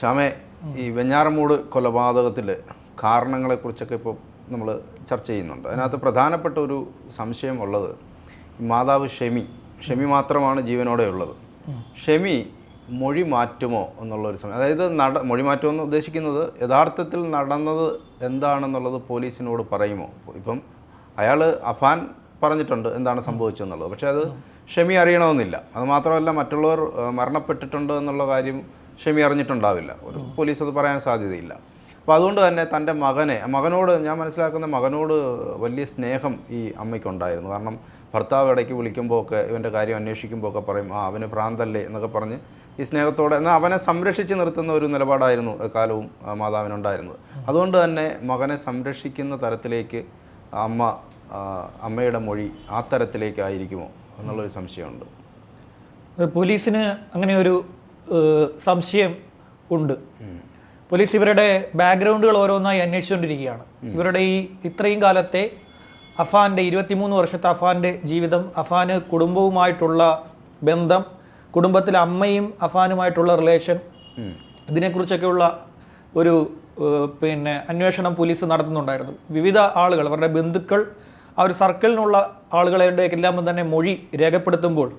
ശ്യാമെ ഈ വെഞ്ഞാറമൂട് കൊലപാതകത്തിൽ കാരണങ്ങളെക്കുറിച്ചൊക്കെ ഇപ്പോൾ നമ്മൾ ചർച്ച ചെയ്യുന്നുണ്ട്. അതിനകത്ത് പ്രധാനപ്പെട്ട ഒരു സംശയം ഉള്ളത് മാതാവ് ഷെമി. ഷെമി മാത്രമാണ് ജീവനോടെ ഉള്ളത്. ഷെമി മൊഴി മാറ്റുമോ എന്നുള്ളൊരു സമയം അതായത് നട മൊഴി മാറ്റുമെന്ന് ഉദ്ദേശിക്കുന്നത് യഥാർത്ഥത്തിൽ നടന്നത് എന്താണെന്നുള്ളത് പോലീസിനോട് പറയുമോ? ഇപ്പം അയാൾ അഫാൻ പറഞ്ഞിട്ടുണ്ട് എന്താണ് സംഭവിച്ചതെന്നുള്ളത് പക്ഷേ അത് ഷെമി അറിയണമെന്നില്ല. അത് മാത്രമല്ല മറ്റുള്ളവർ മരണപ്പെട്ടിട്ടുണ്ട് എന്നുള്ള കാര്യം ഷെമി അറിഞ്ഞിട്ടുണ്ടാവില്ല. ഒരു പോലീസ് അത് പറയാൻ സാധ്യതയില്ല. അപ്പോൾ അതുകൊണ്ട് തന്നെ തന്റെ മകനെ മകനോട് ഞാൻ മനസ്സിലാക്കുന്ന മകനോട് വലിയ സ്നേഹം ഈ അമ്മയ്ക്കുണ്ടായിരുന്നു. കാരണം ഭർത്താവ് ഇടയ്ക്ക് വിളിക്കുമ്പോൾ ഒക്കെ ഇവന്റെ കാര്യം അന്വേഷിക്കുമ്പോൾ ഒക്കെ പറയും ആ അവന് ഭ്രാന്തല്ലേ എന്നൊക്കെ പറഞ്ഞ് ഈ സ്നേഹത്തോടെ എന്നാൽ അവനെ സംരക്ഷിച്ച് നിർത്തുന്ന ഒരു നിലപാടായിരുന്നു കാലവും മാതാവിനുണ്ടായിരുന്നത്. അതുകൊണ്ട് തന്നെ മകനെ സംരക്ഷിക്കുന്ന തരത്തിലേക്ക് അമ്മ അമ്മയുടെ മൊഴി ആ തരത്തിലേക്കായിരിക്കുമോ എന്നുള്ളൊരു സംശയമുണ്ട്. പോലീസിന് അങ്ങനെ ഒരു സംശയം ഉണ്ട്. പോലീസ് ഇവരുടെ ബാക്ക്ഗ്രൗണ്ടുകൾ ഓരോന്നായി അന്വേഷിച്ചുകൊണ്ടിരിക്കുകയാണ്. ഇവരുടെ ഈ ഇത്രയും കാലത്തെ അഫാന്റെ ഇരുപത്തിമൂന്ന് വർഷത്തെ അഫാന്റെ ജീവിതം അഫാന് കുടുംബവുമായിട്ടുള്ള ബന്ധം കുടുംബത്തിലെ അമ്മയും അഫാനുമായിട്ടുള്ള റിലേഷൻ. ഇതിനെക്കുറിച്ചൊക്കെയുള്ള ഒരു പിന്നെ അന്വേഷണം പോലീസ് നടത്തുന്നുണ്ടായിരുന്നു. വിവിധ ആളുകൾ അവരുടെ ബന്ധുക്കൾ ആ ഒരു സർക്കിളിനുള്ള ആളുകളുടെ എല്ലാം തന്നെ മൊഴി രേഖപ്പെടുത്തുമ്പോൾ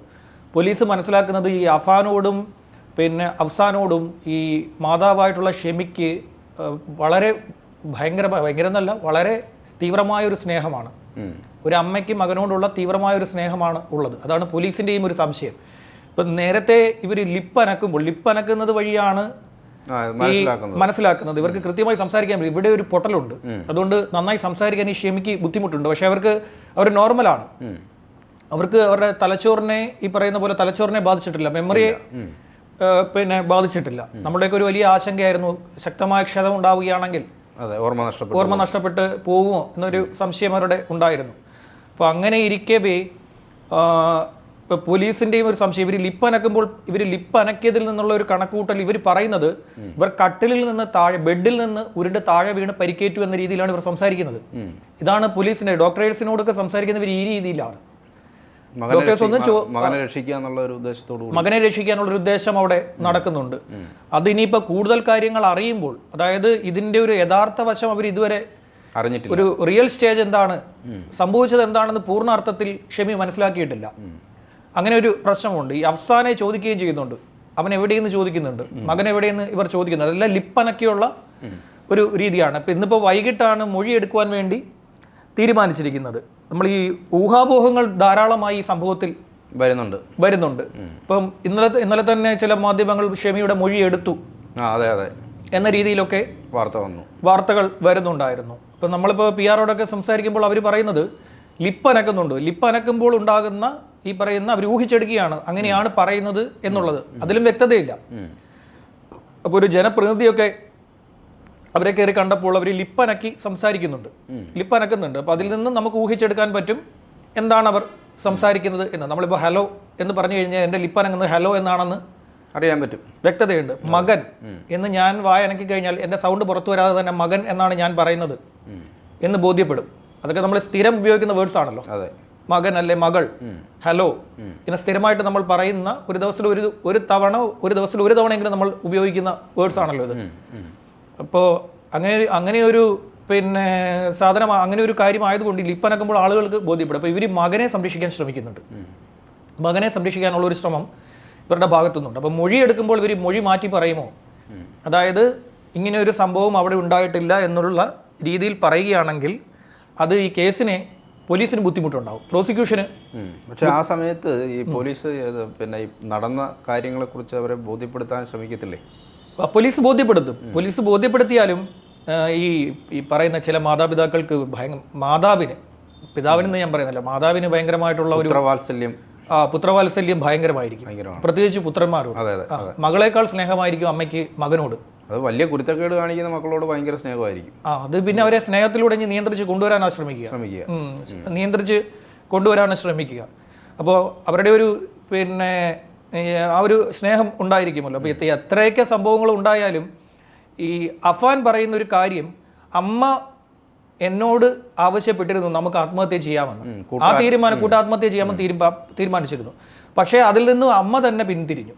പോലീസ് മനസ്സിലാക്കുന്നത് ഈ അഫാനോടും പിന്നെ അഫ്സാനോടും ഈ മാതാവായിട്ടുള്ള ഷെമിക്ക് വളരെ ഭയങ്കര ഭയങ്കര എന്നല്ല വളരെ തീവ്രമായൊരു സ്നേഹമാണ്. ഒരു അമ്മയ്ക്ക് മകനോടുള്ള തീവ്രമായ ഒരു സ്നേഹമാണ് ഉള്ളത്. അതാണ് പോലീസിന്റെയും ഒരു സംശയം. ഇപ്പം നേരത്തെ ഇവർ ലിപ്പ് അനക്കുമ്പോൾ ലിപ്പ് അനക്കുന്നത് വഴിയാണ് ഈ മനസ്സിലാക്കുന്നത്. ഇവർക്ക് കൃത്യമായി സംസാരിക്കാൻ പറ്റും. ഇവിടെ ഒരു പൊട്ടലുണ്ട്. അതുകൊണ്ട് നന്നായി സംസാരിക്കാൻ ഈ ക്ഷമിക്ക് ബുദ്ധിമുട്ടുണ്ട്. പക്ഷെ അവർക്ക് അവർ നോർമലാണ്. അവർക്ക് അവരുടെ തലച്ചോറിനെ ഈ പറയുന്ന പോലെ തലച്ചോറിനെ ബാധിച്ചിട്ടില്ല. മെമ്മറിയെ പിന്നെ ബാധിച്ചിട്ടില്ല. നമ്മുടെയൊക്കെ ഒരു വലിയ ആശങ്കയായിരുന്നു. ശക്തമായ ക്ഷതം ഉണ്ടാവുകയാണെങ്കിൽ അതെ ഓർമ്മ നഷ്ടപ്പെട്ടു ഓർമ്മ നഷ്ടപ്പെട്ട് പോകുമോ എന്നൊരു സംശയം അവരുടെ ഉണ്ടായിരുന്നു. അപ്പോൾ അങ്ങനെ ഇരിക്കവേ ഇപ്പൊ പോലീസിന്റെയും ഒരു സംശയം. ഇവർ ലിപ്പ് അനക്കുമ്പോൾ ഇവർ ലിപ്പ് അനക്കിയതിൽ നിന്നുള്ള ഒരു കണക്കൂട്ടൽ ഇവർ പറയുന്നത് ഇവർ കട്ടിലിൽ നിന്ന് താഴെ ബെഡിൽ നിന്ന് ഉരുണ്ട് താഴെ വീണ് പരിക്കേറ്റു എന്ന രീതിയിലാണ് ഇവർ സംസാരിക്കുന്നത്. ഇതാണ് പോലീസിന്റെ ഡോക്ടറേഴ്സിനോടൊക്കെ സംസാരിക്കുന്നവർ ഈ രീതിയിലാണ്. ഡോക്ടേഴ്സ് ഒന്നും മകനെ രക്ഷിക്കുക എന്നുള്ള ഒരു ഉദ്ദേശത്തോടു മകനെ രക്ഷിക്കാനുള്ള ഒരു ഉദ്ദേശം അവിടെ നടക്കുന്നുണ്ട്. അത് ഇനിയിപ്പോൾ കൂടുതൽ കാര്യങ്ങൾ അറിയുമ്പോൾ അതായത് ഇതിന്റെ ഒരു യഥാർത്ഥ വശം അവർ ഇതുവരെ അറിഞ്ഞിട്ടില്ല. ഒരു റിയൽ സ്റ്റേജ് എന്താണ് സംഭവിച്ചത് എന്താണെന്ന് പൂർണ അർത്ഥത്തിൽ ഷെമി മനസ്സിലാക്കിയിട്ടില്ല. അങ്ങനെ ഒരു പ്രശ്നമുണ്ട്. ഈ അഫ്സാനെ ചോദിക്കുകയും ചെയ്യുന്നുണ്ട്. അവൻ എവിടെയെന്ന് ചോദിക്കുന്നുണ്ട്. മകൻ എവിടെയെന്ന് ഇവർ ചോദിക്കുന്നുണ്ട്. അതെല്ലാം ലിപ്പനക്കെയുള്ള ഒരു രീതിയാണ്. ഇപ്പം ഇന്നിപ്പോൾ വൈകിട്ടാണ് മൊഴി എടുക്കുവാൻ വേണ്ടി തീരുമാനിച്ചിരിക്കുന്നത്. നമ്മൾ ഈ ഊഹാപോഹങ്ങൾ ധാരാളമായി ഈ സംഭവത്തിൽ വരുന്നുണ്ട്. വരുന്നുണ്ട്. ഇപ്പം ഇന്നലെ ഇന്നലെ തന്നെ ചില മാധ്യമങ്ങൾ ഷെമിയുടെ മൊഴി എടുത്തു. അതെ അതെ. എന്ന രീതിയിലൊക്കെ വാർത്ത വന്നു. വാർത്തകൾ വരുന്നുണ്ടായിരുന്നു. ഇപ്പം നമ്മളിപ്പോൾ പി ആറോടൊക്കെ സംസാരിക്കുമ്പോൾ അവർ പറയുന്നത് ലിപ്പ് അനക്കുന്നുണ്ട്. ലിപ്പ് അനക്കുമ്പോൾ ഉണ്ടാകുന്ന ഈ പറയുന്ന അവർ ഊഹിച്ചെടുക്കുകയാണ്. അങ്ങനെയാണ് പറയുന്നത് എന്നുള്ളത്. അതിലും വ്യക്തതയില്ല. അപ്പോൾ ഒരു ജനപ്രതിനിധിയൊക്കെ അവരെ കയറി കണ്ടപ്പോൾ അവർ ലിപ്പനക്കി സംസാരിക്കുന്നുണ്ട്. ലിപ്പനക്കുന്നുണ്ട്. അപ്പോൾ അതിൽ നിന്ന് നമുക്ക് ഊഹിച്ചെടുക്കാൻ പറ്റും എന്താണ് അവർ സംസാരിക്കുന്നത് എന്ന്. നമ്മളിപ്പോൾ ഹലോ എന്ന് പറഞ്ഞു കഴിഞ്ഞാൽ എന്റെ ലിപ്പനങ്ങുന്നത് ഹലോ എന്നാണെന്ന് അറിയാൻ പറ്റും. വ്യക്തതയുണ്ട്. മകൻ എന്ന് ഞാൻ വായനക്കി കഴിഞ്ഞാൽ എന്റെ സൗണ്ട് പുറത്തു വരാതെ തന്നെ മകൻ എന്നാണ് ഞാൻ പറയുന്നത് എന്ന് ബോധ്യപ്പെടും. അതൊക്കെ നമ്മൾ സ്ഥിരം ഉപയോഗിക്കുന്ന വേർഡ്സ് ആണല്ലോ. അതെ. മകൻ അല്ലെ മകൾ? ഹലോ. ഇങ്ങനെ സ്ഥിരമായിട്ട് നമ്മൾ പറയുന്ന ഒരു ദിവസത്തിൽ ഒരു ഒരു തവണ ഒരു ദിവസത്തിൽ ഒരു തവണയെങ്കിലും നമ്മൾ ഉപയോഗിക്കുന്ന വേർഡ്സ് ആണല്ലോ ഇത്. അപ്പോൾ അങ്ങനെ അങ്ങനെ ഒരു പിന്നെ സാധനം അങ്ങനെ ഒരു കാര്യമായതുകൊണ്ട് ലിപ്പനക്കുമ്പോൾ ആളുകൾക്ക് ബോധ്യപ്പെടും. അപ്പോൾ ഇവർ മകനെ സംരക്ഷിക്കാൻ ശ്രമിക്കുന്നുണ്ട്. മകനെ സംരക്ഷിക്കാനുള്ള ഒരു ശ്രമം ഇവരുടെ ഭാഗത്തുനിന്നുണ്ട്. അപ്പോൾ മൊഴി എടുക്കുമ്പോൾ ഇവർ മൊഴി മാറ്റി പറയുമോ? അതായത് ഇങ്ങനെ ഒരു സംഭവം അവിടെ ഉണ്ടായിട്ടില്ല എന്നുള്ള രീതിയിൽ പറയുകയാണെങ്കിൽ അത് ഈ കേസിനെ പോലീസിന് ബുദ്ധിമുട്ടുണ്ടാവും. പ്രോസിക്യൂഷന് പക്ഷേ ആ സമയത്ത് ഈ പോലീസ് പിന്നെ ഈ നടന്ന കാര്യങ്ങളെക്കുറിച്ച് അവരെ ബോധ്യപ്പെടുത്താൻ ശ്രമിക്കത്തില്ലേ? പോലീസ് ബോധ്യപ്പെടുത്തും. പോലീസ് ബോധ്യപ്പെടുത്തിയാലും ഈ ഈ പറയുന്ന ചില മാതാപിതാക്കൾക്ക് ഭയങ്കര മാതാവിന് പിതാവിനെന്ന് ഞാൻ പറയുന്നില്ല മാതാവിന് ഭയങ്കരമായിട്ടുള്ള ഒരു വാത്സല്യം ആ, പുത്രവാത്സല്യം ഭയങ്കരമായിരിക്കും. പ്രത്യേകിച്ച് പുത്രന്മാരോട്. അതെ അതെ മകളേക്കാൾ സ്നേഹമായിരിക്കും അമ്മയ്ക്ക് മകനോട്. അത് വലിയ കുരുത്തക്കേട് കാണിക്കുന്ന മക്കളോട് ഭയങ്കര സ്നേഹമായിരിക്കും. ആ അത് പിന്നെ അവരെ സ്നേഹത്തിലൂടെ ഇനി നിയന്ത്രിച്ച് കൊണ്ടുവരാനാണ് ശ്രമിക്കുക ശ്രമിക്കുക നിയന്ത്രിച്ച് കൊണ്ടുവരാനാണ് ശ്രമിക്കുക അപ്പോൾ അവരുടെ ഒരു പിന്നെ ആ ഒരു സ്നേഹം ഉണ്ടായിരിക്കുമല്ലോ. അപ്പോൾ എത്രയൊക്കെ സംഭവങ്ങൾ ഉണ്ടായാലും ഈ അഫാൻ പറയുന്ന ഒരു കാര്യം അമ്മ എന്നോട് ആവശ്യപ്പെട്ടിരുന്നു നമുക്ക് ആത്മഹത്യ ചെയ്യാമെന്ന്. ആ തീരുമാനം കൂട്ടാത്മഹത്യ ചെയ്യാമെന്ന് തീരുമാ തീരുമാനിച്ചിരുന്നു. പക്ഷേ അതിൽ നിന്നും അമ്മ തന്നെ പിന്തിരിഞ്ഞു.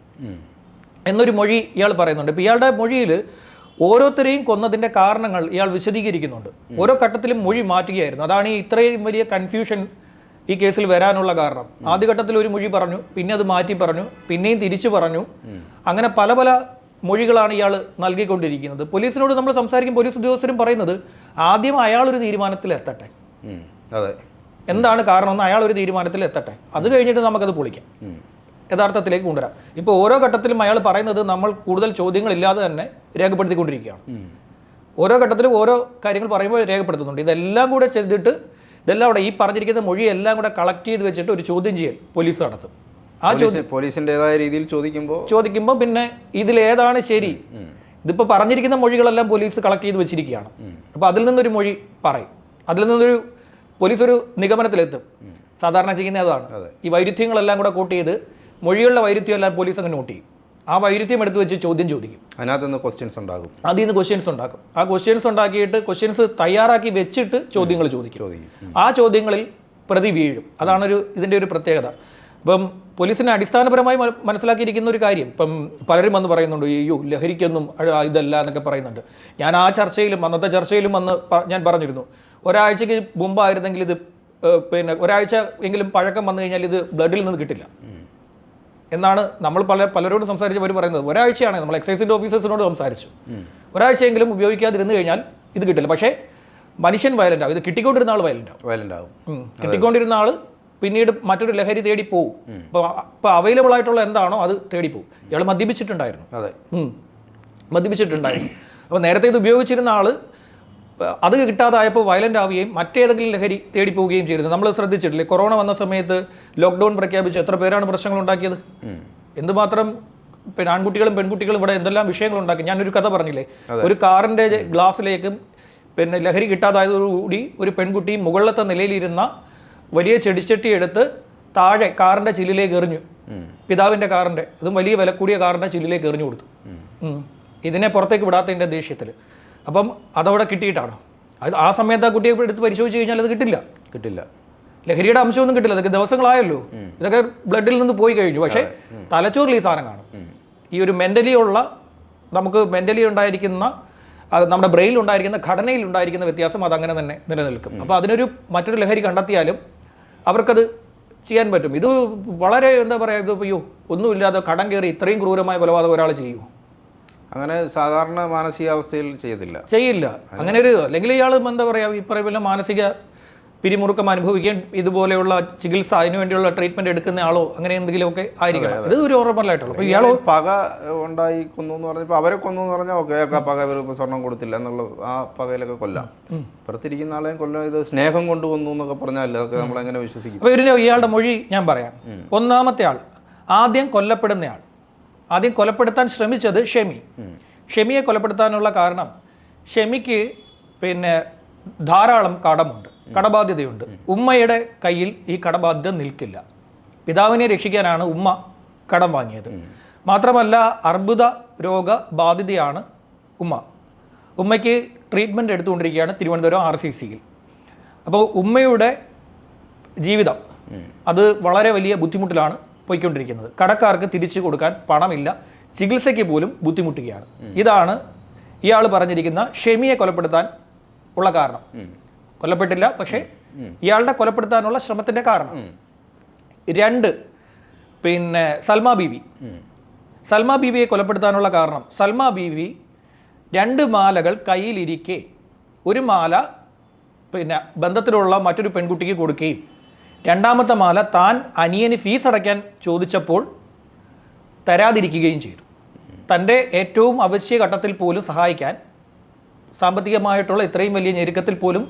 എന്നൊരു മൊഴി ഇയാൾ പറയുന്നുണ്ട്. ഇപ്പം ഇയാളുടെ മൊഴിയിൽ ഓരോരുത്തരെയും കൊന്നതിന്റെ കാരണങ്ങൾ ഇയാൾ വിശദീകരിക്കുന്നുണ്ട്. ഓരോ ഘട്ടത്തിലും മൊഴി മാറ്റുകയായിരുന്നു. അതാണ് ഈ ഇത്രയും വലിയ കൺഫ്യൂഷൻ ഈ കേസിൽ വരാനുള്ള കാരണം. ആദ്യഘട്ടത്തിൽ ഒരു മൊഴി പറഞ്ഞു പിന്നെ അത് മാറ്റി പറഞ്ഞു പിന്നെയും തിരിച്ചു പറഞ്ഞു. അങ്ങനെ പല പല മൊഴികളാണ് ഇയാൾ നൽകിക്കൊണ്ടിരിക്കുന്നത്. പോലീസിനോട് നമ്മൾ സംസാരിക്കും പോലീസ് ഉദ്യോഗസ്ഥരും പറയുന്നത് ആദ്യം അയാൾ ഒരു തീരുമാനത്തിൽ എത്തട്ടെ. അതെ. എന്താണ് കാരണം എന്ന് അയാൾ ഒരു തീരുമാനത്തിൽ എത്തട്ടെ. അത് കഴിഞ്ഞിട്ട് നമുക്കത് പൊളിക്കാം. യഥാർത്ഥത്തിലേക്ക് കൊണ്ടുവരാം. ഇപ്പോൾ ഓരോ ഘട്ടത്തിലും അയാൾ പറയുന്നത് നമ്മൾ കൂടുതൽ ചോദ്യങ്ങളില്ലാതെ തന്നെ രേഖപ്പെടുത്തിക്കൊണ്ടിരിക്കുകയാണ്. ഓരോ ഘട്ടത്തിലും ഓരോ കാര്യങ്ങൾ പറയുമ്പോൾ രേഖപ്പെടുത്തുന്നുണ്ട്. ഇതെല്ലാം കൂടെ ചെയ്തിട്ട് ഇതെല്ലാം അവിടെ ഈ പറഞ്ഞിരിക്കുന്ന മൊഴി എല്ലാം കൂടെ കളക്ട് ചെയ്ത് വെച്ചിട്ട് ഒരു ചോദ്യം ചെയ്യൽ പോലീസ് നടത്തും. ആ ചോദ്യം പോലീസിന്റെതായ രീതിയിൽ ചോദിക്കുമ്പോൾ ചോദിക്കുമ്പോൾ പിന്നെ ഇതിലേതാണ് ശരി? ഇതിപ്പോൾ പറഞ്ഞിരിക്കുന്ന മൊഴികളെല്ലാം പോലീസ് കളക്ട് ചെയ്ത് വെച്ചിരിക്കുകയാണ്. അപ്പോൾ അതിൽ നിന്നൊരു മൊഴി പറയും. അതിൽ നിന്നൊരു പോലീസ് ഒരു നിഗമനത്തിലെത്തും സാധാരണ ചെയ്യുന്ന അതാണ്. അതെ. ഈ വൈരുദ്ധ്യങ്ങളെല്ലാം കൂടെ കൂട്ടി ചെയ്ത് മൊഴികളുടെ വൈരുദ്ധ്യം എല്ലാം പോലീസ് അങ്ങ് നോട്ട് ചെയ്യും. ആ വൈരുദ്ധ്യം എടുത്തു വെച്ച് ചോദ്യം ചോദിക്കും. അതിനകത്ത് നിന്ന് ക്വസ്റ്റ്യൻസ് ഉണ്ടാകും. അതിൽ നിന്ന് ക്വസ്റ്റ്യൻസ് ഉണ്ടാക്കും. ആ ക്വസ്റ്റ്യൻസ് ഉണ്ടാക്കിയിട്ട് ക്വസ്റ്റ്യൻസ് തയ്യാറാക്കി വെച്ചിട്ട് ചോദ്യങ്ങൾ ചോദിക്കും. ചോദിക്കും. ആ ചോദ്യങ്ങളിൽ പ്രതി വീഴും. അതാണൊരു ഇതിന്റെ ഒരു പ്രത്യേകത. ഇപ്പം പോലീസിനെ അടിസ്ഥാനപരമായി മനസ്സിലാക്കിയിരിക്കുന്ന ഒരു കാര്യം. ഇപ്പം പലരും വന്ന് പറയുന്നുണ്ട് അയ്യോ ലഹരിക്കൊന്നും ഇതല്ല എന്നൊക്കെ പറയുന്നുണ്ട്. ഞാൻ ആ ചർച്ചയിലും അന്നത്തെ ചർച്ചയിലും വന്ന് ഞാൻ പറഞ്ഞിരുന്നു. ഒരാഴ്ചയ്ക്ക് മുമ്പായിരുന്നെങ്കിൽ ഇത് പിന്നെ ഒരാഴ്ച എങ്കിലും പഴക്കം വന്നു കഴിഞ്ഞാൽ ഇത് ബ്ലഡിൽ നിന്ന് കിട്ടില്ല. എന്നാണ് നമ്മൾ പല പലരോടും സംസാരിച്ച് അവർ പറയുന്നത്. ഒരാഴ്ചയാണ് നമ്മൾ എക്സൈസിന്റെ ഓഫീസേഴ്സിനോട് സംസാരിച്ചു. ഒരാഴ്ചയെങ്കിലും ഉപയോഗിക്കാതിരുന്നു കഴിഞ്ഞാൽ ഇത് കിട്ടില്ല. പക്ഷേ മനുഷ്യൻ വയലന്റ് ആവും. ഇത് കിട്ടിക്കൊണ്ടിരുന്ന ആൾ വയലന്റ് ആവും. വയലന്റ് ആവും. കിട്ടിക്കൊണ്ടിരുന്ന ആൾ പിന്നീട് മറ്റൊരു ലഹരി തേടി പോവും. അപ്പോൾ അപ്പോൾ അവൈലബിൾ ആയിട്ടുള്ള എന്താണോ അത് തേടി പോവും. ഇയാൾ മദ്യപിച്ചിട്ടുണ്ടായിരുന്നു. അതെ. മദ്യപിച്ചിട്ടുണ്ടായിരുന്നു. അപ്പോൾ നേരത്തെ ഇത് ഉപയോഗിച്ചിരുന്ന ആൾ അത് കിട്ടാതായപ്പോൾ വയലന്റ് ആവുകയും മറ്റേതെങ്കിലും ലഹരി തേടി പോവുകയും ചെയ്തിരുന്നു. നമ്മൾ ശ്രദ്ധിച്ചിട്ടില്ലേ? കൊറോണ വന്ന സമയത്ത് ലോക്ക്ഡൗൺ പ്രഖ്യാപിച്ച് എത്ര പേരാണ് പ്രശ്നങ്ങൾ ഉണ്ടാക്കിയത്? എന്തുമാത്രം പിന്നെ ആൺകുട്ടികളും പെൺകുട്ടികളും ഇവിടെ എന്തെല്ലാം വിഷയങ്ങൾ ഉണ്ടാക്കി? ഞാനൊരു കഥ പറഞ്ഞില്ലേ? ഒരു കാറിന്റെ ഗ്ലാസ്സിലേക്ക് പിന്നെ ലഹരി കിട്ടാതായതോടുകൂടി ഒരു പെൺകുട്ടി മുകളിലത്തെ നിലയിലിരുന്ന വലിയ ചെടിച്ചട്ടി എടുത്ത് താഴെ കാറിന്റെ ചില്ലിലേക്ക് എറിഞ്ഞു. പിതാവിന്റെ കാറിന്റെ അതും വലിയ വില കൂടിയ കാറിന്റെ ചില്ലിലേക്ക് എറിഞ്ഞു കൊടുത്തു. ഇതിനെ പുറത്തേക്ക് വിടാത്തതിന്റെ ദേഷ്യത്തിൽ അപ്പം അതവിടെ കിട്ടിയിട്ടാണോ? അത് ആ സമയത്ത് ആ കുട്ടിയെ എടുത്ത് പരിശോധിച്ച് കഴിഞ്ഞാൽ അത് കിട്ടില്ല. കിട്ടില്ല. ലഹരിയുടെ അംശമൊന്നും കിട്ടില്ല. അതൊക്കെ ദിവസങ്ങളായല്ലോ. ഇതൊക്കെ ബ്ലഡിൽ നിന്ന് പോയി കഴിഞ്ഞു. പക്ഷേ തലച്ചോറിൽ ഈ സാധനം കാണും. ഈ ഒരു മെന്റലി ഉള്ള നമുക്ക് മെന്റലി ഉണ്ടായിരിക്കുന്ന നമ്മുടെ ബ്രെയിനിൽ ഉണ്ടായിരിക്കുന്ന ഘടനയിൽ ഉണ്ടായിരിക്കുന്ന വ്യത്യാസം അതങ്ങനെ തന്നെ നിലനിൽക്കും. അപ്പോൾ അതിനൊരു മറ്റൊരു ലഹരി കണ്ടെത്തിയാലും അവർക്കത് ചെയ്യാൻ പറ്റും. ഇത് വളരെ എന്താ പറയുക ഇത് അയ്യോ ഒന്നുമില്ലാതെ കടം കയറി ഇത്രയും ക്രൂരമായ കൊലപാതകം ഒരാൾ ചെയ്യൂ അങ്ങനെ സാധാരണ മാനസികാവസ്ഥയിൽ ചെയ്യത്തില്ല. ചെയ്യില്ല. അങ്ങനെ ഒരു അല്ലെങ്കിൽ ഇയാൾ എന്താ പറയുക ഈ പറയുന്ന മാനസിക പിരിമുറുക്കം അനുഭവിക്കാൻ ഇതുപോലെയുള്ള ചികിത്സ അതിനു വേണ്ടിയുള്ള ട്രീറ്റ്മെന്റ് എടുക്കുന്ന ആളോ അങ്ങനെ എന്തെങ്കിലുമൊക്കെ ആയിരിക്കണം. ഇത് ഒരു ഓർമ്മലായിട്ടുള്ളൂ ഇയാൾ പക ഉണ്ടായി കൊന്നു എന്ന് പറഞ്ഞപ്പോൾ അവരെ കൊന്നു എന്ന് പറഞ്ഞാൽ ഓക്കെ പക ഇവർ സ്വർണം കൊടുത്തില്ല എന്നുള്ള ആ പകയിലൊക്കെ കൊല്ലാം. പുറത്തിരിക്കുന്ന ആളെയും കൊല്ലം ഇത് സ്നേഹം കൊണ്ട് കൊന്നു എന്നൊക്കെ പറഞ്ഞാൽ അതൊക്കെ നമ്മളെങ്ങനെ വിശ്വസിക്കും? അപ്പോൾ ഇവരുടെ ഇയാളുടെ മൊഴി ഞാൻ പറയാം. ഒന്നാമത്തെ ആൾ ആദ്യം കൊല്ലപ്പെടുന്നയാൾ ആദ്യം കൊലപ്പെടുത്താൻ ശ്രമിച്ചത് ഷെമി. ഷെമിയെ കൊലപ്പെടുത്താനുള്ള കാരണം ഷെമിക്ക് പിന്നെ ധാരാളം കടമുണ്ട് കടബാധ്യതയുണ്ട്. ഉമ്മയുടെ കയ്യിൽ ഈ കടബാധ്യത നിൽക്കില്ല. പിതാവിനെ രക്ഷിക്കാനാണ് ഉമ്മ കടം വാങ്ങിയത്. മാത്രമല്ല അർബുദ രോഗ ബാധിതയാണ് ഉമ്മ. ഉമ്മയ്ക്ക് ട്രീറ്റ്മെന്റ് എടുത്തുകൊണ്ടിരിക്കുകയാണ് തിരുവനന്തപുരം ആർ സി സിയിൽ. അപ്പോൾ ഉമ്മയുടെ ജീവിതം അത് വളരെ വലിയ ബുദ്ധിമുട്ടിലാണ്. പോയിക്കൊണ്ടിരിക്കുന്നത്. കടക്കാർക്ക് തിരിച്ചു കൊടുക്കാൻ പണമില്ല. ചികിത്സയ്ക്ക് പോലും ബുദ്ധിമുട്ടുകയാണ്. ഇതാണ് ഇയാൾ പറഞ്ഞിരിക്കുന്ന ഷെമിയെ കൊലപ്പെടുത്താൻ ഉള്ള കാരണം. കൊല്ലപ്പെട്ടില്ല പക്ഷേ ഇയാളുടെ കൊലപ്പെടുത്താനുള്ള ശ്രമത്തിന്റെ കാരണം. രണ്ട് പിന്നെ സൽമ ബീവി. സൽമ ബീവിയെ കൊലപ്പെടുത്താനുള്ള കാരണം. സൽമ ബീവി രണ്ട് മാലകൾ കയ്യിലിരിക്കെ ഒരു മാല പിന്നെ ബന്ധത്തിലുള്ള മറ്റൊരു പെൺകുട്ടിക്ക് കൊടുക്കുകയും രണ്ടാമത്തെ മാല താൻ അനിയന് ഫീസ് അടയ്ക്കാൻ ചോദിച്ചപ്പോൾ തരാതിരിക്കുകയും ചെയ്തു. തന്റെ ഏറ്റവും അവശ്യ ഘട്ടത്തിൽ പോലും സഹായിക്കാൻ സാമ്പത്തികമായിട്ടുള്ള ഇത്രയും വലിയ ഞെരുക്കത്തിൽ പോലും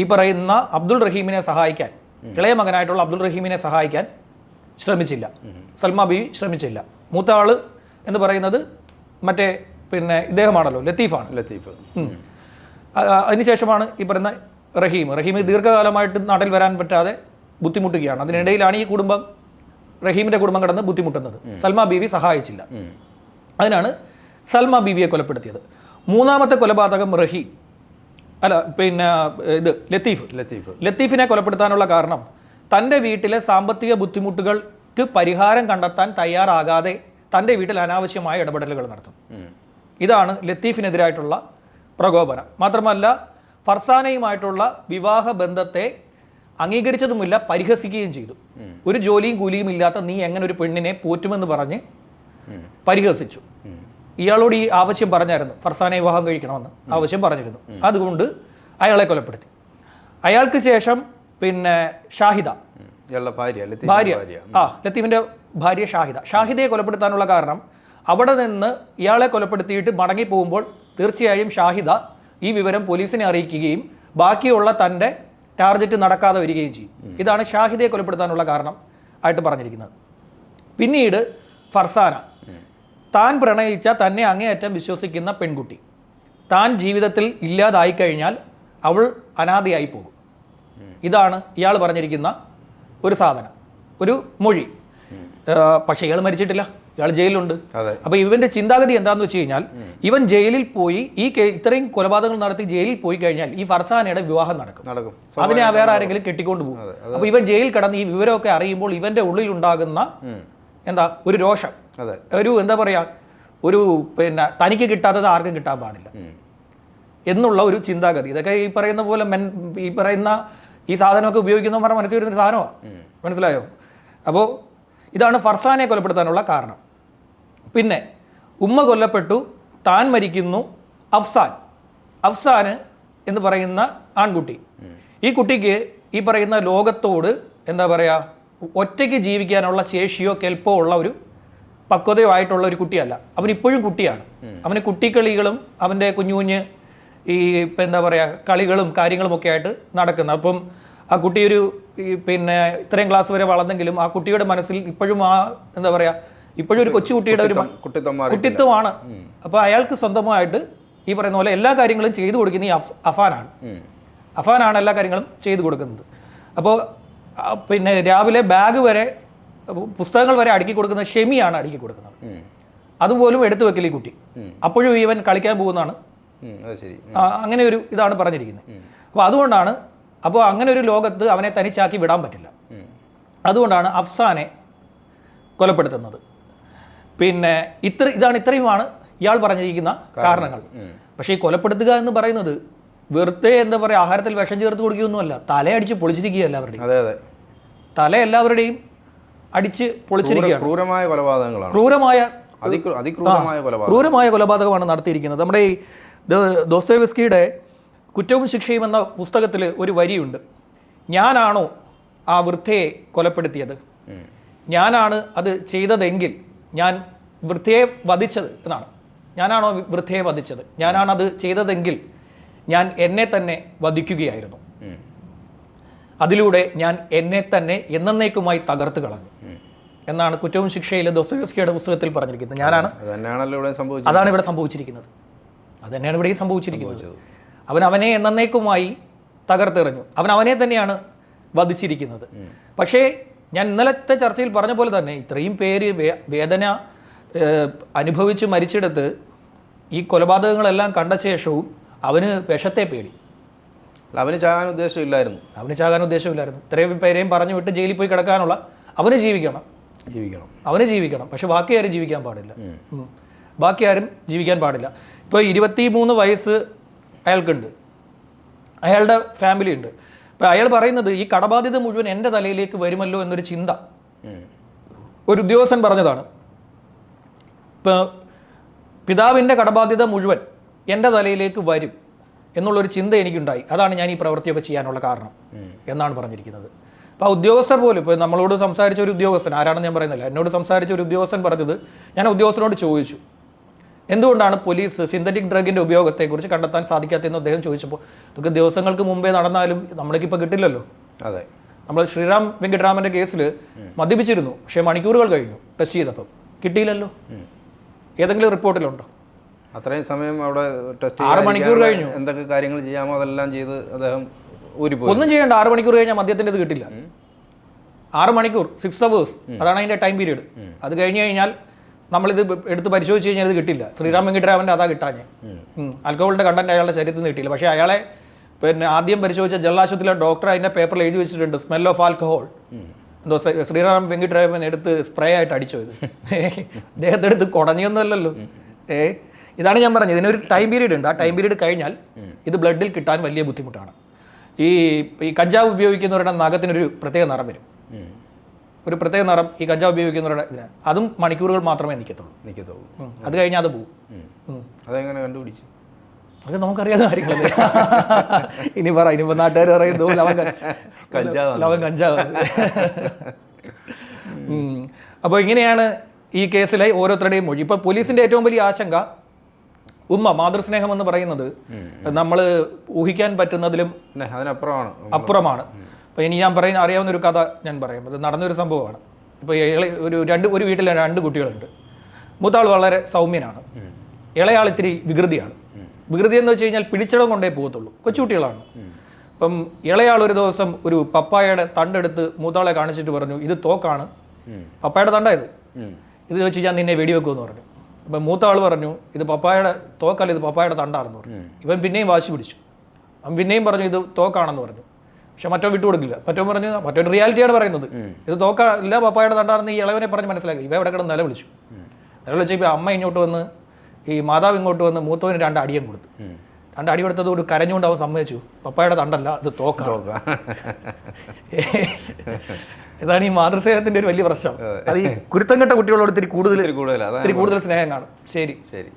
ഈ പറയുന്ന അബ്ദുൾ റഹീമിനെ സഹായിക്കാൻ ഇളയ മകനായിട്ടുള്ള അബ്ദുൾ റഹീമിനെ സഹായിക്കാൻ ശ്രമിച്ചില്ല. സൽമാ ബി ശ്രമിച്ചില്ല. മൂത്ത ആൾ എന്ന് പറയുന്നത് മറ്റേ പിന്നെ ഇദ്ദേഹമാണല്ലോ ലത്തീഫാണ്. ലത്തീഫ്. അതിനുശേഷമാണ് ഈ പറയുന്ന റഹീം. റഹീം ദീർഘകാലമായിട്ട് നാട്ടിൽ വരാൻ പറ്റാതെ ബുദ്ധിമുട്ടുകയാണ്. അതിനിടയിലാണ് ഈ കുടുംബം റഹീമിന്റെ കുടുംബം കടന്ന് ബുദ്ധിമുട്ടുന്നത്. സൽമ ബീവി സഹായിച്ചില്ല. അതിനാണ് സൽമ ബീവിയെ കൊലപ്പെടുത്തിയത്. മൂന്നാമത്തെ കൊലപാതകം റഹീം അല്ല പിന്നെ ഇത് ലത്തീഫ്. ലത്തീഫ്. ലത്തീഫിനെ കൊലപ്പെടുത്താനുള്ള കാരണം തന്റെ വീട്ടിലെ സാമ്പത്തിക ബുദ്ധിമുട്ടുകൾക്ക് പരിഹാരം കണ്ടെത്താൻ തയ്യാറാകാതെ തന്റെ വീട്ടിൽ അനാവശ്യമായ ഇടപെടലുകൾ നടത്തും ഇതാണ് ലത്തീഫിനെതിരായിട്ടുള്ള പ്രകോപനം. മാത്രമല്ല ഫർസാനയുമായിട്ടുള്ള വിവാഹ ബന്ധത്തെ അംഗീകരിച്ചതുമില്ല പരിഹസിക്കുകയും ചെയ്തു. ഒരു ജോലിയും കൂലിയും ഇല്ലാത്ത നീ എങ്ങനെ ഒരു പെണ്ണിനെ പോറ്റുമെന്ന് പറഞ്ഞ് പരിഹസിച്ചു. ഇയാളോട് ഈ ആവശ്യം പറഞ്ഞായിരുന്നു. ഫർസാനെ വിവാഹം കഴിക്കണമെന്ന് ആവശ്യം പറഞ്ഞിരുന്നു. അതുകൊണ്ട് അയാളെ കൊലപ്പെടുത്തി. അയാൾക്ക് ശേഷം പിന്നെ ഷാഹിദ. ഭാര്യ ആ ലത്തീഫിന്റെ ഭാര്യ ഷാഹിദ. ഷാഹിദയെ കൊലപ്പെടുത്താനുള്ള കാരണം അവിടെ നിന്ന് ഇയാളെ കൊലപ്പെടുത്തിയിട്ട് മടങ്ങി പോകുമ്പോൾ തീർച്ചയായും ഷാഹിദ ഈ വിവരം പോലീസിനെ അറിയിക്കുകയും ബാക്കിയുള്ള തന്റെ ടാർഗറ്റ് നടക്കാതെ വരികയും ചെയ്യും. ഇതാണ് ഷാഹിദയെ കൊലപ്പെടുത്താനുള്ള കാരണം ആയിട്ട് പറഞ്ഞിരിക്കുന്നത്. പിന്നീട് ഫർസാന. താൻ പ്രണയിച്ച തന്നെ അങ്ങേയറ്റം വിശ്വസിക്കുന്ന പെൺകുട്ടി. താൻ ജീവിതത്തിൽ ഇല്ലാതായി കഴിഞ്ഞാൽ അവൾ അനാഥയായി പോകും. ഇതാണ് ഇയാൾ പറഞ്ഞിരിക്കുന്ന ഒരു സാധനം. ഒരു മൊഴി. പക്ഷേ ഇയാൾ മരിച്ചിട്ടില്ല. ഇയാൾ ജയിലിലുണ്ട്. അപ്പൊ അപ്പോൾ ഇവന്റെ ചിന്താഗതി എന്താണെന്ന് വെച്ച് കഴിഞ്ഞാൽ ഇവൻ ജയിലിൽ പോയി ഈ ഇത്രയും കൊലപാതകങ്ങൾ നടത്തി ജയിലിൽ പോയി കഴിഞ്ഞാൽ ഈ ഫർസാനയുടെ വിവാഹം നടക്കും. നടക്കും. അതിനെ വേറെ ആരെങ്കിലും കെട്ടിക്കൊണ്ട് പോകും. അപ്പോൾ ഇവൻ ജയിലിൽ കിടന്ന് ഈ വിവരമൊക്കെ അറിയുമ്പോൾ ഇവന്റെ ഉള്ളിൽ ഉണ്ടാകുന്ന എന്താ ഒരു രോഷം. അതെ. ഒരു എന്താ പറയാ ഒരു പിന്നെ തനിക്ക് കിട്ടാത്തത് ആർക്കും കിട്ടാൻ പാടില്ല. എന്നുള്ള ഒരു ചിന്താഗതി. ഇതൊക്കെ ഈ പറയുന്ന പോലെ മെൻ ഈ പറയുന്ന ഈ സാധനമൊക്കെ ഉപയോഗിക്കുന്നവന്മാരുടെ മനസ്സിൽ വരുന്ന സാധനമാണ് മനസ്സിലായോ? അപ്പോൾ ഇതാണ് ഫർസാനെ കൊലപ്പെടുത്താനുള്ള കാരണം. പിന്നെ ഉമ്മ കൊല്ലപ്പെട്ടു താൻ മരിക്കുന്നു അഫ്സാൻ. അഫ്സാന് എന്ന് പറയുന്ന ആൺകുട്ടി. ഈ കുട്ടിക്ക് ഈ പറയുന്ന ലോകത്തോട് എന്താ പറയുക ഒറ്റയ്ക്ക് ജീവിക്കാനുള്ള ശേഷിയോ കെൽപ്പോ ഉള്ള ഒരു പക്വതയോ ആയിട്ടുള്ള ഒരു കുട്ടിയല്ല. അവൻ ഇപ്പോഴും കുട്ടിയാണ്. അവന് കുട്ടിക്കളികളും അവന്റെ കുഞ്ഞു കുഞ്ഞ് ഈ ഇപ്പം എന്താ പറയുക കളികളും കാര്യങ്ങളും ഒക്കെ ആയിട്ട് നടക്കുന്നത് അപ്പം ആ കുട്ടി ഒരു പിന്നെ ഇത്രയും ക്ലാസ് വരെ വളർന്നെങ്കിലും ആ കുട്ടിയുടെ മനസ്സിൽ ഇപ്പോഴും ആ എന്താ പറയുക ഇപ്പോഴും ഒരു കൊച്ചുകുട്ടിയുടെ ഒരു കുട്ടിത്വമാണ്. അപ്പോൾ അയാൾക്ക് സ്വന്തമായിട്ട് ഈ പറയുന്ന പോലെ എല്ലാ കാര്യങ്ങളും ചെയ്തു കൊടുക്കുന്ന ഈ അഫ് അഫാനാണ്. അഫാനാണ് എല്ലാ കാര്യങ്ങളും ചെയ്തു കൊടുക്കുന്നത്. അപ്പോൾ പിന്നെ രാവിലെ ബാഗ് വരെ പുസ്തകങ്ങൾ വരെ അടുക്കി കൊടുക്കുന്ന ഷെമിയാണ് അടുക്കി കൊടുക്കുന്നത്. അതുപോലും എടുത്തു വെക്കൽ ഈ കുട്ടി. അപ്പോഴും ഇവൻ കളിക്കാൻ പോകുന്നതാണ്. അങ്ങനെ ഒരു ഇതാണ് പറഞ്ഞിരിക്കുന്നത്. അപ്പോൾ അതുകൊണ്ടാണ് അപ്പോൾ അങ്ങനെ ഒരു ലോകത്ത് അവനെ തനിച്ചാക്കി വിടാൻ പറ്റില്ല. അതുകൊണ്ടാണ് അഫ്സാനെ കൊലപ്പെടുത്തുന്നത്. പിന്നെ ഇത്ര ഇതാണ് ഇത്രയുമാണ് ഇയാൾ പറഞ്ഞിരിക്കുന്ന കാരണങ്ങൾ. പക്ഷേ ഈ കൊലപ്പെടുത്തുക എന്ന് പറയുന്നത് വെറുതെ എന്താ പറയുക ആഹാരത്തിൽ വിഷം ചേർത്ത് കൊടുക്കുകയൊന്നുമല്ല. തലയടിച്ച് പൊളിച്ചിരിക്കുക എല്ലാവരുടെയും അതെ അതെ. തല എല്ലാവരുടെയും അടിച്ച് പൊളിച്ചിരിക്കുകയാണ്. ക്രൂരമായ കൊലപാതകങ്ങളാണ്. ക്രൂരമായ അതിക്രൂരമായ കൊലപാതകം ക്രൂരമായ കൊലപാതകമാണ് നടത്തിയിരിക്കുന്നത്. നമ്മുടെ ഈ ദോ- ദോസ്തോവെസ്കിയുടെ കുറ്റവും ശിക്ഷയും എന്ന പുസ്തകത്തിൽ ഒരു വരിയുണ്ട്. ഞാനാണോ ആ വൃദ്ധയെ കൊലപ്പെടുത്തിയത്. ഞാനാണ് അത് ചെയ്തതെങ്കിൽ ഞാൻ വൃദ്ധയെ വധിച്ചത് എന്നാണ്. ഞാനാണോ വൃദ്ധയെ വധിച്ചത്? ഞാനാണ് അത് ചെയ്തതെങ്കിൽ ഞാൻ എന്നെ തന്നെ വധിക്കുകയായിരുന്നു. അതിലൂടെ ഞാൻ എന്നെ തന്നെ എന്നേക്കുമായി തകർത്ത് കളഞ്ഞു. എന്നാണ് കുറ്റവും ശിക്ഷയിലെ ദോസ്തോസ്കിയുടെ പുസ്തകത്തിൽ പറഞ്ഞിരിക്കുന്നത്. ഞാനാണ് അതാണ് ഇവിടെ സംഭവിച്ചിരിക്കുന്നത്. അത് തന്നെയാണ് ഇവിടെയും സംഭവിച്ചിരിക്കുന്നത്. അവൻ അവനെ എന്നേക്കുമായി തകർത്തെറിഞ്ഞു. അവൻ അവനെ തന്നെയാണ് വധിച്ചിരിക്കുന്നത്. പക്ഷേ ഞാൻ ഇന്നലത്തെ ചർച്ചയിൽ പറഞ്ഞ പോലെ തന്നെ ഇത്രയും പേര് വേദന അനുഭവിച്ച് മരിച്ചെടുത്ത് ഈ കൊലപാതകങ്ങളെല്ലാം കണ്ട ശേഷവും അവന് വിഷത്തെ പേടി. അവന് ചാകാൻ ഉദ്ദേശമില്ലായിരുന്നു അവന് ചാകാൻ ഉദ്ദേശമില്ലായിരുന്നു ഇത്രയും പേരെയും പറഞ്ഞു വിട്ട് ജയിലിൽ പോയി കിടക്കാനുള്ള അവന് ജീവിക്കണം. ജീവിക്കണം. അവന് ജീവിക്കണം. പക്ഷെ ബാക്കി ആരും ജീവിക്കാൻ പാടില്ല. ബാക്കി ആരും ജീവിക്കാൻ പാടില്ല. ഇപ്പോൾ ഇരുപത്തി മൂന്ന് വയസ്സ് അയാൾക്കുണ്ട്. അയാളുടെ ഫാമിലി ഉണ്ട്. അപ്പോൾ അയാൾ പറയുന്നത് ഈ കടബാധ്യത മുഴുവൻ എന്റെ തലയിലേക്ക് വരുമല്ലോ എന്നൊരു ചിന്ത. ഒരു ഉദ്യോഗസ്ഥൻ പറഞ്ഞതാണ്. ഇപ്പോൾ പിതാവിന്റെ കടബാധ്യത മുഴുവൻ എന്റെ തലയിലേക്ക് വരും എന്നുള്ളൊരു ചിന്ത എനിക്കുണ്ടായി. അതാണ് ഞാൻ ഈ പ്രവൃത്തിയൊക്കെ ചെയ്യാനുള്ള കാരണം എന്നാണ് പറഞ്ഞിരിക്കുന്നത്. അപ്പോൾ ആ ഉദ്യോഗസ്ഥർ പോലും ഇപ്പോൾ നമ്മളോട് സംസാരിച്ച ഒരു ഉദ്യോഗസ്ഥൻ ആരാണെന്ന് ഞാൻ പറയുന്നില്ല എന്നോട് സംസാരിച്ച ഒരു ഉദ്യോഗസ്ഥൻ പറഞ്ഞത് ഞാൻ ഉദ്യോഗസ്ഥനോട് ചോദിച്ചു. എന്തുകൊണ്ടാണ് പോലീസ് സിന്തറ്റിക് ഡ്രഗിന്റെ ഉപയോഗത്തെക്കുറിച്ച് കണ്ടെത്താൻ സാധിക്കാത്തതെന്ന് അദ്ദേഹം ചോദിച്ചപ്പോൾ ഇതൊക്കെ ദിവസങ്ങൾക്ക് മുമ്പേ നടന്നാലും നമ്മൾക്കിപ്പോൾ കിട്ടില്ലല്ലോ. അതെ. നമ്മൾ ശ്രീറാം വെങ്കിട്ടരാമന്റെ കേസിൽ മദ്യപിച്ചിരുന്നു പക്ഷേ മണിക്കൂറുകൾ കഴിഞ്ഞു ടെസ്റ്റ് ചെയ്തപ്പം. കിട്ടിയില്ലല്ലോ. ഏതെങ്കിലും റിപ്പോർട്ടിലുണ്ടോ? അത്രയും സമയം അവിടെ ടെസ്റ്റ് ആറ് മണിക്കൂർ കഴിഞ്ഞു. എന്തൊക്കെ കാര്യങ്ങൾ ചെയ്യാമോ അതെല്ലാം ചെയ്ത് അദ്ദേഹം ഊരിപ്പോയി. ഒന്നും ചെയ്യേണ്ട ആറ് മണിക്കൂർ കഴിഞ്ഞാൽ മദ്യത്തിന്റെ ഇത് കിട്ടില്ല. ആറ് മണിക്കൂർ സിക്സ് അവേഴ്സ് അതാണ് അതിന്റെ ടൈം പീരീഡ്. അത് കഴിഞ്ഞ് കഴിഞ്ഞാൽ നമ്മളിത് എടുത്ത് പരിശോധിച്ച് കഴിഞ്ഞാൽ ഇത് കിട്ടില്ല. ശ്രീറാം വെങ്കിട്ടരാമന്റെ അതാ കിട്ടാഞ്ഞ്. ആൽക്കഹോളിന്റെ കണ്ടന്റ് അയാളുടെ ശരീരത്തിൽ നിന്ന് കിട്ടിയില്ല. പക്ഷേ അയാളെ പിന്നെ ആദ്യം പരിശോധിച്ച ജലാശുപത്രിയിലെ ഡോക്ടർ അതിന്റെ പേപ്പറിൽ എഴുതി വെച്ചിട്ടുണ്ട് സ്മെൽ ഓഫ് ആൽക്കഹോൾ എന്തോ ശ്രീ- ശ്രീറാം വെങ്കിട്ടരാമൻ എടുത്ത് സ്പ്രേ ആയിട്ട് അടിച്ചോ ഇത്? അദ്ദേഹത്തെടുത്ത് കുടഞ്ഞൊന്നുമല്ലല്ലോ. ഏ? ഇതാണ് ഞാൻ പറഞ്ഞത്. ഇതിനൊരു ടൈം പീരീഡ് ഉണ്ട്. ആ ടൈം പീരീഡ് കഴിഞ്ഞാൽ ഇത് ബ്ലഡിൽ കിട്ടാൻ വലിയ ബുദ്ധിമുട്ടാണ്. ഈ ഈ കഞ്ചാവ് ഉപയോഗിക്കുന്നവരുടെ നഖത്തിനൊരു പ്രത്യേക നിറം വരും. ഒരു പ്രത്യേക നിറം ഈ കഞ്ചാവ് ഉപയോഗിക്കുന്നവരുടെ ഇതിന്. അതും മണിക്കൂറുകൾ മാത്രമേ നിൽക്കത്തുള്ളൂ നിൽക്കത്തുള്ളൂ. അത് കഴിഞ്ഞാൽ അത് പോകും. അതെങ്ങനെ കണ്ടുപിടിച്ചു? അത് നമുക്കറിയാത്ത കാര്യങ്ങളല്ലേ? ഇനി പറ ഇനി നാട്ടുകാർ പറയുന്നു ലവൻ കഞ്ചാവ് ലവൻ കഞ്ചാവ് അപ്പോൾ ഇങ്ങനെയാണ് ഈ കേസിലെ ഓരോരുത്തരുടെയും മൊഴി. ഇപ്പം പോലീസിന്റെ ഏറ്റവും വലിയ ആശങ്ക ഉമ്മ മാതൃസ്നേഹം എന്ന് പറയുന്നത് നമ്മൾ ഊഹിക്കാൻ പറ്റുന്നതിലും അതിനപ്പുറമാണ്. അപ്പുറമാണ്. അപ്പോൾ ഇനി ഞാൻ പറയുന്ന അറിയാവുന്ന ഒരു കഥ ഞാൻ പറയും. അത് നടന്നൊരു സംഭവമാണ്. ഇപ്പോൾ ഇള ഒരു രണ്ട് ഒരു വീട്ടിൽ രണ്ട് കുട്ടികളുണ്ട്. മൂത്താൾ വളരെ സൗമ്യനാണ്. ഇളയാൾ ഇത്തിരി വികൃതിയാണ്. വികൃതി എന്ന് വെച്ച് കഴിഞ്ഞാൽ പിടിച്ചിടം കൊണ്ടേ പോകത്തുള്ളൂ. കൊച്ചുകുട്ടികളാണ്. അപ്പം ഇളയാൾ ഒരു ദിവസം ഒരു പപ്പായയുടെ തണ്ടെടുത്ത് മൂത്താളെ കാണിച്ചിട്ട് പറഞ്ഞു ഇത് തോക്കാണ്. പപ്പായയുടെ തണ്ടായത് ഇത്. വെച്ച് ഞാൻ നിന്നെ വെടിവെക്കുമെന്ന് പറഞ്ഞു. അപ്പം മൂത്ത ആൾ പറഞ്ഞു ഇത് പപ്പായയുടെ തോക്കല്ല ഇത് പപ്പായയുടെ തണ്ടാണെന്ന് പറഞ്ഞു. ഇവൻ പിന്നെയും വാശി പിടിച്ചു. അവൻ പിന്നെയും പറഞ്ഞു ഇത് തോക്കാണെന്ന് പറഞ്ഞു. പക്ഷെ മറ്റോ വിട്ടുകൊടുക്കില്ല. മറ്റോ പറഞ്ഞു മറ്റോ റിയാലിറ്റിയാണ് പറയുന്നത്. ഇത് തോക്കല്ല പപ്പായുടെ തണ്ടാണെന്ന് ഈ ഇളവനെ പറഞ്ഞ് മനസ്സിലാക്കി. ഇവ എവിടെ കിടന്ന് നിലവിളിച്ചു ഇപ്പം അമ്മ ഇങ്ങോട്ട് വന്ന് ഈ മാതാവ് ഇങ്ങോട്ട് വന്ന് മൂത്തവന് രണ്ട് അടിയും കൊടുത്തു. രണ്ട് അടി കൊടുത്തത് ഒരു കരഞ്ഞുകൊണ്ട് അവൻ സമ്മതിച്ചു. പപ്പായുടെ തണ്ടല്ല ഇത് തോക്കാണ് നോക്കാം. ഇതാണ് ഈ മാതൃസ്നേഹത്തിന്റെ ഒരു വലിയ പ്രശ്നം. അത്. ഈ കുരുത്തം കെട്ട കുട്ടികളോട് ഇത്തിരി കൂടുതൽ ഇത്തിരി കൂടുതൽ സ്നേഹം കാണും. ശരി. ശരി.